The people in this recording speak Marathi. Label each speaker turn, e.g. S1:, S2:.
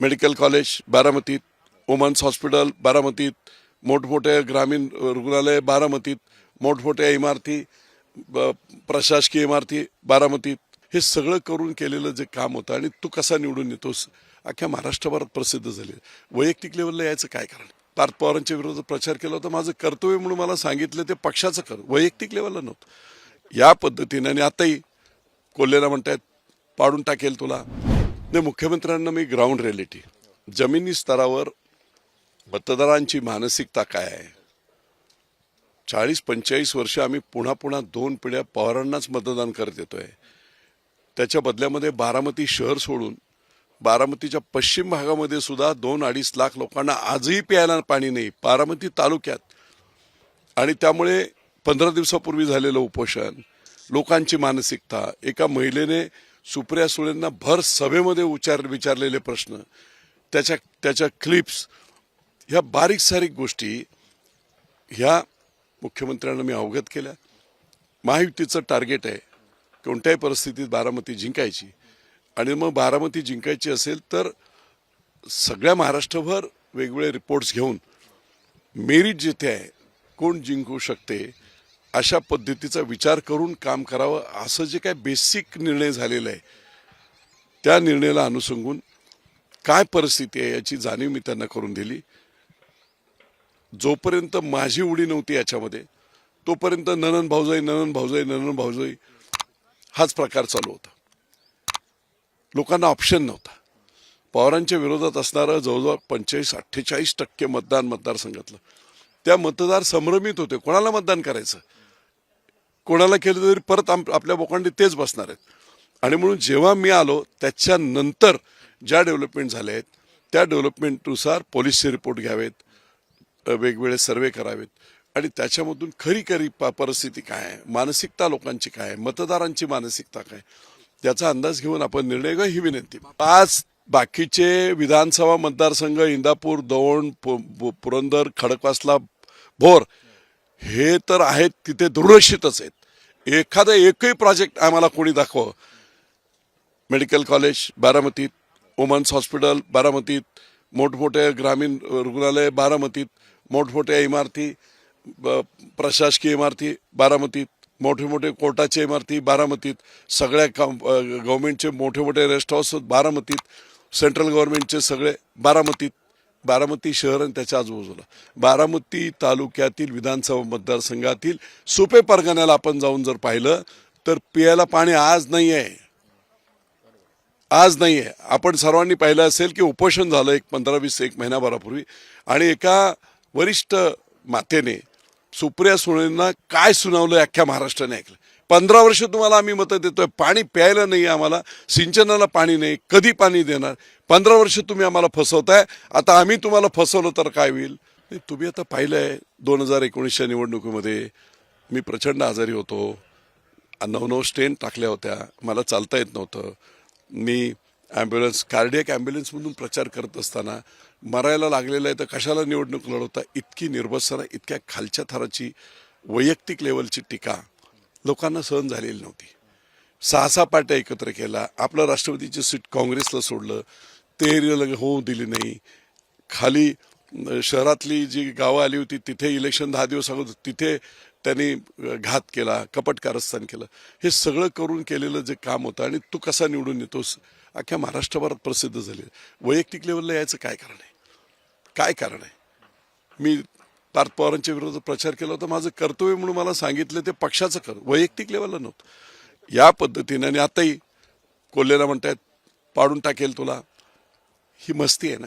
S1: मेडिकल कॉलेज बारामतीत वुमन्स हॉस्पिटल बारामतीत मोठमोठे ग्रामीण रुग्णालय बारामतीत मोठमोठ्या इमारती ब- प्रशासकीय इमारती बारामतीत हे सगळं करून केलेलं जे काम होतं आणि तू कसा निवडून येतोस? अख्ख्या महाराष्ट्रभरात प्रसिद्ध झाले. वैयक्तिक लेवलला यायचं काय कारण? पार्थ पवारांच्या विरोधात प्रचार केला होता. माझं कर्तव्य म्हणून मला सांगितलं ते पक्षाचं कर. वैयक्तिक लेवलला नव्हतं. या पद्धतीने आणि आताही कोल्हेला म्हणतायत पाडून टाकेल तुला. नाही मुख्यमंत्र्यांना मी ग्राउंड रिॲलिटी जमिनी स्तरावर मतदारांची मानसिकता काय आहे? चाळीस पंचेचाळीस वर्ष आम्ही पुन्हा पुन्हा दोन पिढ्या पवारांनाच मतदान करत येतोय. त्याच्या बदल्यामध्ये बारामती शहर सोडून बारामतीच्या पश्चिम भागामध्ये सुद्धा दोन अडीच लाख लोकांना आजही प्यायला पाणी नाही बारामती तालुक्यात. आणि त्यामुळे पंधरा दिवसापूर्वी झालेलं उपोषण लोकांची मानसिकता एका महिलेने सुप्रिया सुळेंना भर सभेमध्ये उचार विचारलेले प्रश्न त्याच्या त्याच्या क्लिप्स ह्या बारीक सारीक गोष्टी ह्या मुख्यमंत्र्यांना मी अवगत केल्या. महायुतीचं टार्गेट आहे कोणत्याही परिस्थितीत बारामती जिंकायची. आणि मग बारामती जिंकायची असेल तर सगळ्या महाराष्ट्रभर वेगवेगळे रिपोर्ट्स घेऊन मेरिट जिथे आहे कोण जिंकू शकते अशा पद्धतीचा विचार करून काम करावं असं जे काय बेसिक निर्णय झालेला आहे त्या निर्णयाला अनुसंगून काय परिस्थिती आहे याची जाणीव मी त्यांना करून दिली. जोपर्यंत माझी उडी नव्हती याच्यामध्ये तोपर्यंत ननन भाऊजाई ननन भाऊजाई ननन भाऊजाई हाच प्रकार चालू होता. लोकांना ऑप्शन नव्हता. पवारांच्या विरोधात असणारं जवळजवळ पंचेचाळीस अठ्ठेचाळीस टक्के मतदान मतदारसंघातलं. त्या मतदार संभ्रमित होते. कोणाला मतदान करायचं? कोणाला केलं तरी परत आम- आपल्या बोकांडी तेच बसणार आहेत. आणि म्हणून जेव्हा मी आलो त्याच्यानंतर ज्या डेव्हलपमेंट झाल्या आहेत त्या डेव्हलपमेंटनुसार पोलिसचे रिपोर्ट घ्यावेत वेगवेगळे सर्वे करावेत. आणि त्याच्यामधून खरी खरी प- परिस्थिती काय आहे? मानसिकता लोकांची काय आहे? मतदारांची मानसिकता काय त्याचा अंदाज घेऊन आपण निर्णय घ्या ही विनंती. आज बाकीचे विधानसभा मतदारसंघ इंदापूर दौंड पु- पुरंदर खडकवासला भोर हे तर आहेत तिथे दुर्लक्षितच आहेत. एखादा एकही प्रोजेक्ट आम्हाला कोणी दाखव. मेडिकल कॉलेज बारामतीत. वुमन्स हॉस्पिटल बारामतीत. मोठमोठे ग्रामीण रुग्णालय बारामतीत. मोठमोठ्या इमारती प्रशासकीय इमारती बारामतीत. मोठे मोठे कोर्टाच्या इमारती बारामतीत. सगळ्या कं गव्हर्मेंटचे मोठे मोठे रेस्ट हाऊस बारामतीत. सेंट्रल गव्हर्नमेंटचे सगळे बारामतीत. बारामती शहर आणि त्याच्या आजूबाजूला. बारामती तालुक्यातील विधानसभा मतदारसंघातील सोपे परगण्याला आपण जाऊन जर पाहिलं तर पियाला पाणी आज नाही आहे आज नाही आहे आपण सर्वांनी पाहिलं असेल की उपोषण झालं एक पंधरा वीस एक महिनाभरापूर्वी आणि एका वरिष्ठ मातेने सुप्रिया सुळेंना काय सुनावलं अख्ख्या महाराष्ट्राने ऐकलं? पंधरा वर्ष तुम्हाला आम्ही मतं देतोय पाणी प्यायला नाही आम्हाला सिंचनाला पाणी नाही कधी पाणी देणार? पंधरा वर्ष तुम्ही आम्हाला फसवताय आता आम्ही तुम्हाला फसवलं तर काय होईल? तुम्ही आता पाहिलंय दोन हजार एकोणीसच्या निवडणुकीमध्ये मी प्रचंड आजारी होतो. नऊ नऊ स्टेन टाकल्या होत्या मला चालता येत नव्हतं. मी ॲम्ब्युलन्स कार्डियक ॲम्ब्युलन्समधून प्रचार करत असताना मरायला लागलेलं आहे तर कशाला निवडणूक लढवता? इतकी निर्भसना इतक्या खालच्या थराची वैयक्तिक लेवलची टीका लोकांना सहन झालेली नव्हती. सहा सहा पार्ट्या एकत्र केला आपलं राष्ट्रपतीची सीट काँग्रेसला सोडलं ते होऊ दिली नाही. खाली शहरातली जी गावं आली होती तिथे इलेक्शन दहा दिवस अगोदर तिथे त्यांनी घात केला कपट कारस्थान केलं. हे सगळं करून केलेलं जे काम होतं आणि तू कसा निवडून येतोस अख्ख्या महाराष्ट्रभरात प्रसिद्ध झाले. वैयक्तिक लेवलला यायचं काय कारण आहे? काय कारण आहे? मी पार्थ पवारांच्या विरोधात प्रचार केला होता. माझं कर्तव्य म्हणून मला सांगितलं ते पक्षाचं कर वैयक्तिक लेवलला नव्हतं. या पद्धतीने आणि आताही कोल्हेला म्हणतायत पाडून टाकेल तुला. ही मस्ती आहे ना?